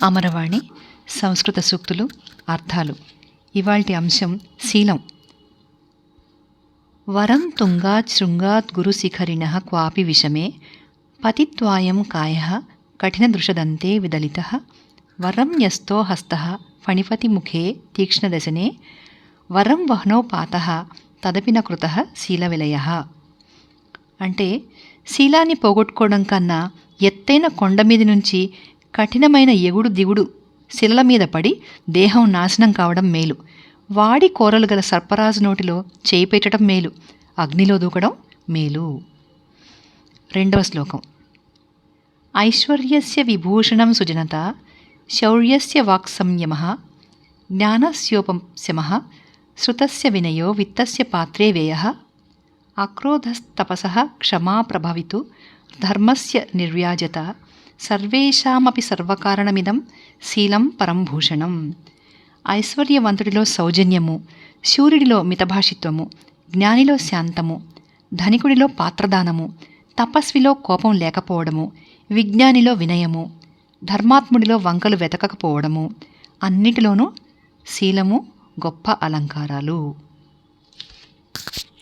అమరవాణి సంస్కృత సూక్తులు అర్థాలు. ఇవాల్టి అంశం శీలం. వరం తుంగాత్ శృంగాత్ గురుశిఖరిణ క్వాపి విషమే పతిత్వాయం కాయ కఠినదృషదంతే విదలిత వరం యస్తో హస్త ఫణిపతిముఖే తీక్ష్ణదశనే వరం వహ్నో పాత తదపిన కృత శీలవిలయ అంటే శీలాన్ని పోగొట్టుకోవడం కన్నా ఎత్తైన కొండ మీద నుంచి కఠినమైన ఎగుడు దిగుడు శిలల మీద పడి దేహం నాశనం కావడం మేలు. వాడి కూరలు గల సర్పరాజు నోటిలో చేయి పెట్టడం మేలు. అగ్నిలో దూకడం మేలు. రెండవ శ్లోకం. ఐశ్వర్యస్య విభూషణం సుజనత శౌర్యస్య వాక్సంయమ జ్ఞానస్యోపశమ శ్రుతస్య వినయో విత్తస్య పాత్రే వ్యయ అక్రోధస్తపస క్షమా ప్రభవితు ధర్మస్య నిర్వ్యాజత సర్వేషామపి సర్వకారణమిదం శీలం పరంభూషణం ఐశ్వర్యవంతుడిలో సౌజన్యము సూర్యుడిలో మితభాషిత్వము జ్ఞానిలో శాంతము ధనికుడిలో పాత్రదానము తపస్విలో కోపం లేకపోవడము విజ్ఞానిలో వినయము ధర్మాత్ముడిలో వంకలు వెతకకపోవడము అన్నిటిలోనూ శీలము గొప్ప అలంకారాలు.